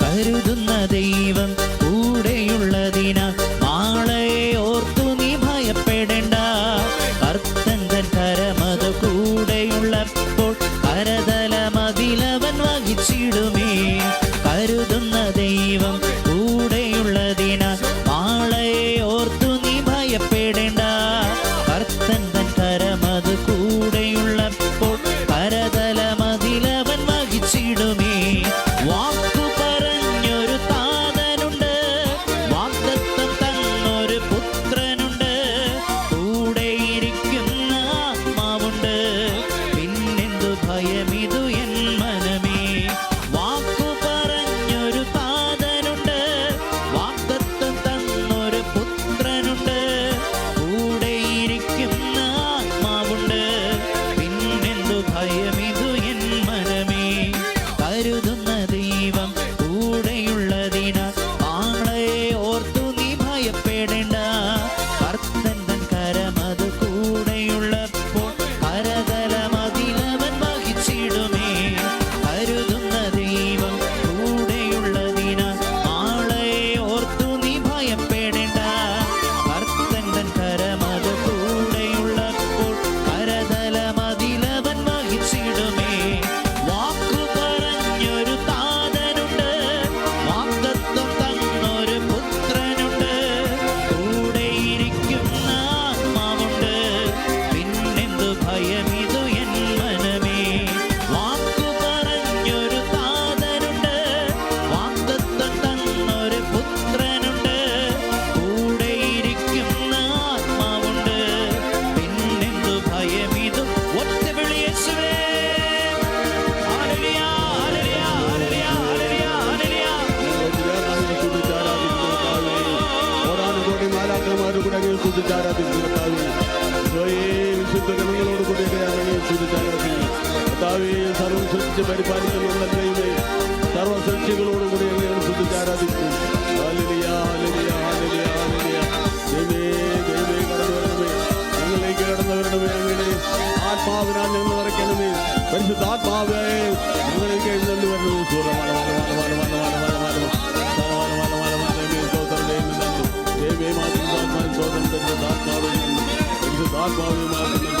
കരുതുന്ന ദൈവം കരുതുന്നതേ ഉപായമിതു എൻ മനമേ. വാക്കു പറഞ്ഞൊരു താതനുണ്ട്. വാക്തത്വം തന്നൊരു പുത്രനുണ്ട്. കൂടെ ഇരിക്കുന്ന ആത്മാവുണ്ട്. പിന്നെന്തു ഭയമിതു? ഒറ്റ വിളിയേശുവേ Hallelujah, hallelujah, hallelujah, hallelujah, hallelujah. ആരാധനമാരുടെ കൂടെ ആരാധിക്കുന്ന കർത്താവേ പരിശുദ്ധ ഗണങ്ങളോട് കൂടിയൊക്കെ ഇറങ്ങി ശുദ്ധിച്ചാകട്ടെ പരിപാലിക്കുന്നുള്ള ദൈവമേ സർവ സൃഷ്ടികളോട് കൂടി ഞങ്ങൾ ശ്രദ്ധിച്ച് ആരാധിക്കും ഹാലലിയ ഹാലലിയ ഹാലലിയ ഹാലലിയ ദൈവേ ദൈവേ കടന്നു വരണമേ. ഞങ്ങളിലേക്ക് കടന്നു വരണമേ അങ്ങനെ ആത്മാവിനാൽ ഞങ്ങൾ Bad boy, man.